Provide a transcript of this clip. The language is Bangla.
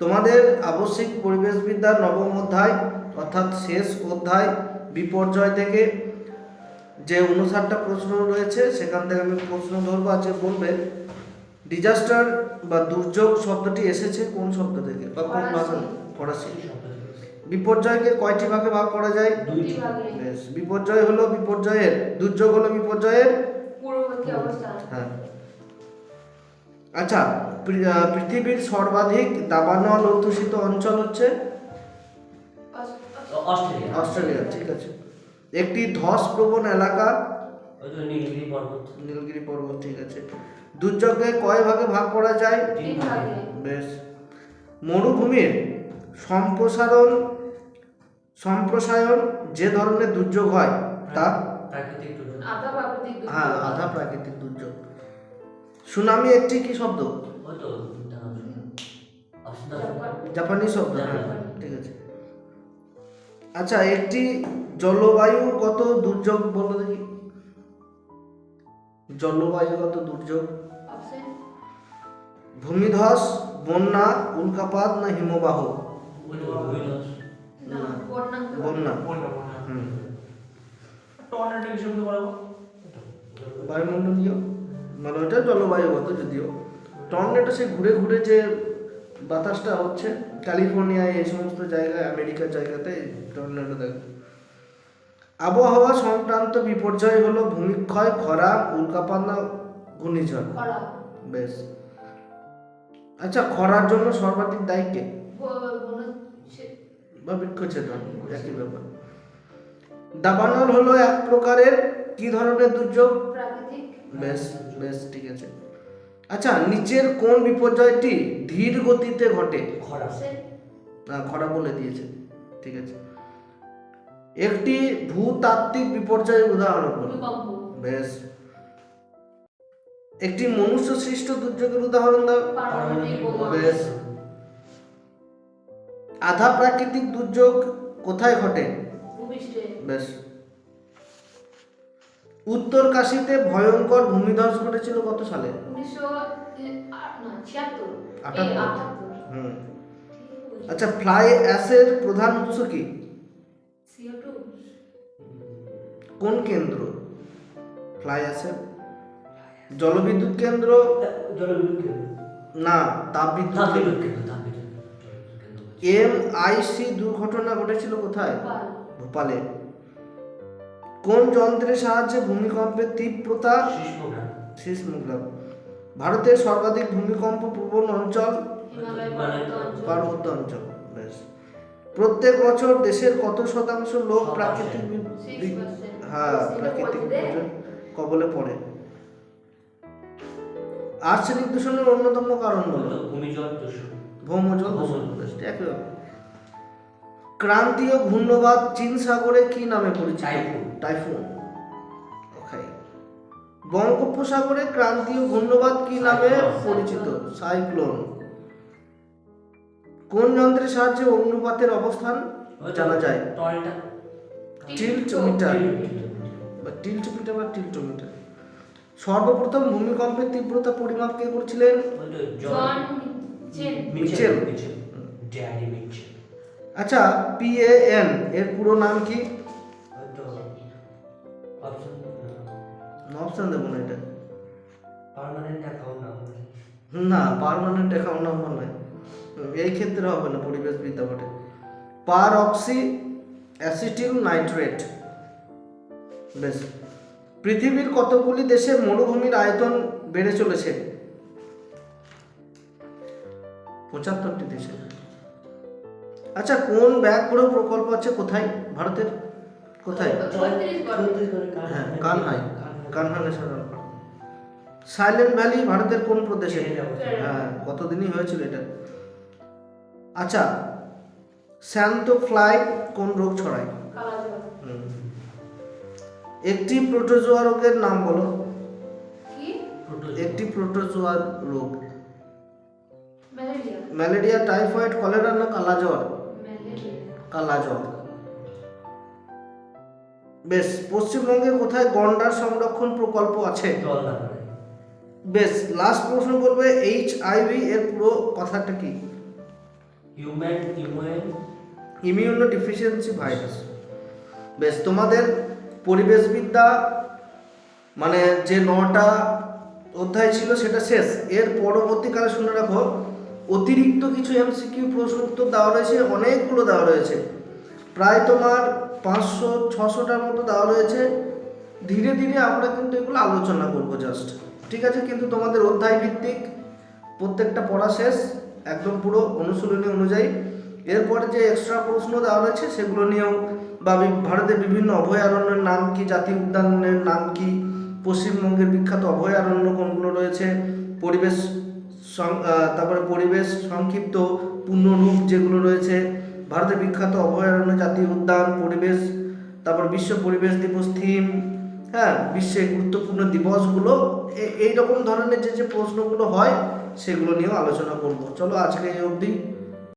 তোমাদের আবশ্যিক পরিবেশবিদ্যার নবম অধ্যায় অর্থাৎ শেষ অধ্যায় বিপর্যয় থেকে যে উনষাটটা প্রশ্ন রয়েছে সেখান থেকে আমি প্রশ্ন ধরবো আছে বলবে ডিজাস্টার বা দুর্যোগ শব্দটি এসেছে কোন শব্দ থেকে? বা কোন ভাষা ফরাসি। বিপর্যয়কে কয়টি ভাগে ভাগ করা যায়? বেশ বিপর্যয় হলো বিপর্যয়ের দুর্যোগ হলো বিপর্যয়ের? হ্যাঁ। আচ্ছা পৃথিবীর সর্বাধিক দাবানল অধ্যুষিত অঞ্চল হচ্ছে? অস্ট্রেলিয়া। অস্ট্রেলিয়া ঠিক আছে। একটি ধস প্রবণ এলাকা নীলগিরি পর্বত। নীলগিরি পর্বত ঠিক আছে। দুর্যোগকে কয় ভাগে ভাগ করা যায়? বেশ। মরুভূমির সম্প্রসারণ সম্প্রসারণ যে ধরনের দুর্যোগ হয় তা? প্রাকৃতিক প্রাকৃতিক দুর্যোগ। হ্যাঁ আধা প্রাকৃতিক দুর্যোগ। সুনামি একটি কি শব্দ? জাপান। শব্দ হ্যাঁ ঠিক আছে। আচ্ছা একটি জলবায়ুগত দুর্যোগ বলো দেখি। জলবায়ুগত দুর্যোগ। ভূমিধস বন্যা উল্কাপাত না হিমবাহ? বন্যা। বায়ুমণ্ডলীয়? মানে ওটা জলবায়ুগত যদিও। টর্নেডো সে ঘুরে ঘুরে যে বাতাসটা হচ্ছে ক্যালিফোর্নিয়ায় এই সমস্ত জায়গায় আমেরিকার জায়গাতে টর্নেডো দেখে। আবহাওয়া সংক্রান্ত বিপর্যয় হলো ভূমিক্ষয় খরা উল্কাপাত ঘূর্ণিঝড়। বেশ। আচ্ছা খরার জন্য সর্বাধিক দায়ী কে? ব- বৃক্ষছেদন একই ব্যাপার। দাবানল হলো এক প্রকারের কি ধরনের দুর্যোগ? প্রাকৃতিক। বেশ বেশ ঠিক আছে। আচ্ছা নিচের কোন বিপর্যয়টি ধীর গতিতে ঘটে? খরা। না খরা বলে দিয়েছে। ঠিক আছে। একটি ভূতাত্ত্বিক বিপর্যয়ের উদাহরণ বলো বেশ। একটি মনুষ্য সৃষ্ট দুর্যোগের উদাহরণ দাও। বেশ। আধা প্রাকৃতিক দুর্যোগ কোথায় ঘটে? বেশ। উত্তর কাশীতে ভয়ঙ্কর ভূমিধস ঘটেছিল কত সালে? আচ্ছা ফ্লাই অ্যাশের প্রধান উৎস কি? কোন কেন্দ্র? ফ্লাই অ্যাশের জলবিদ্যুৎ কেন্দ্র? না তাপবিদ্যুৎ এম আইসি দুর্ঘটনা ঘটেছিল কোথায়? ভোপালে। কোন যন্ত্রের সাহায্যে ভূমিকম্পের তীব্রতা? সিসমোগ্রাফ ভারতের সর্বাধিক ভূমিকম্প প্রবণ অঞ্চল? পার্বত্য অঞ্চল বেশ। প্রত্যেক বছর দেশের কত শতাংশ লোক প্রাকৃতিক. হ্যাঁ প্রাকৃতিক. কবলে পড়ে। আর্সেনিক দূষণের অন্যতম কারণ হলো? ভূমিজল দূষণ। ভৌমজল দূষণ একই। ক্রান্তীয় ঘূর্ণবাদ চীন সাগরে কি নামে পরিচিত? টাইফুন। টাইফুন। ওকে বঙ্গোপসাগরে ক্রান্তীয় ঘূর্ণবাদ কি নামে পরিচিত? সাইক্লোন। কোন যন্ত্রের সাহায্যে অগ্নুপাতের অবস্থান জানা যায়? টলটা। টিল্টমিটার। বা টিল্টমিটার বা সর্বপ্রথম ভূমিকম্পের তীব্রতা পরিমাপ কে করছিলেন? মিচেল। মিচেল। মিচেল। আচ্ছা পিএএন এর পুরো নাম কি? অপশন দেবো না। এটা। পার্মানেন্ট অ্যাকাউন্ট নাম্বার না পার্মানেন্ট অ্যাকাউন্ট নাম্বার নয়। এই ক্ষেত্রে হবে না পরিবেশ বিদ্যা বটে। পার অক্সি অ্যাসিটিল নাইট্রেট বেশ। পৃথিবীর কতগুলি দেশে মরুভূমির আয়তন বেড়ে চলেছে? পঁচাত্তরটি দেশে আচ্ছা কোন ব্যাঘ্র প্রকল্প আছে কোথায়? ভারতের? কোথায়? হ্যাঁ Kanhai. Kanha National Park. Silent Valley ভারতের কোন প্রদেশে? হ্যাঁ কতদিনই হয়েছিল এটা? আচ্ছা স্যান্তো ফ্লাই কোন রোগ ছড়ায়? একটি প্রোটোজোয়া রোগের নাম বলো। একটি প্রোটোজোয়া রোগ। ম্যালেরিয়া টাইফয়েড কলেরা না কালাজ্বর কালাজ্বর বেশ পশ্চিমবঙ্গে কোথায় গন্ডার সংরক্ষণ প্রকল্প আছে? বেশ লাস্ট প্রশ্ন করবে এইচ আইভি এর পুরো কথাটা কি? Human human immunodeficiency virus বেশ তোমাদের পরিবেশবিদ্যা মানে যে নটা অধ্যায় ছিল সেটা শেষ। এর পরবর্তীকালে শুনে রাখো অতিরিক্ত কিছু এমসিকিউ প্রশ্ন উত্তর দেওয়া রয়েছে, অনেকগুলো দেওয়া রয়েছে। প্রায় তোমার পাঁচশো, ছশোটার মতো দেওয়া রয়েছে। ধীরে ধীরে আমরা কিন্তু এগুলো আলোচনা করব জাস্ট ঠিক আছে? কিন্তু তোমাদের অধ্যায় ভিত্তিক প্রত্যেকটা পড়া শেষ, একদম পুরো অনুশীলনী অনুযায়ী। এরপরে যে এক্সট্রা প্রশ্ন দেওয়া রয়েছে, সেগুলো নিয়েও বা ভারতের বিভিন্ন অভয়ারণ্যের নাম কি, জাতীয় উদ্যানের নাম কি, পশ্চিমবঙ্গের বিখ্যাত অভয়ারণ্য কোনগুলো রয়েছে, পরিবেশ তারপরে পরিবেশ সংক্ষিপ্ত পূর্ণরূপ যেগুলো রয়েছে, ভারতের বিখ্যাত অভয়ারণ্য জাতীয় উদ্যান, পরিবেশ, তারপর বিশ্ব পরিবেশ দিবস থিম হ্যাঁ বিশ্বের গুরুত্বপূর্ণ দিবসগুলো এই রকম ধরনের যে যে প্রশ্নগুলো হয়, সেগুলো নিয়েও আলোচনা করব। চলো আজকে এই অবধি।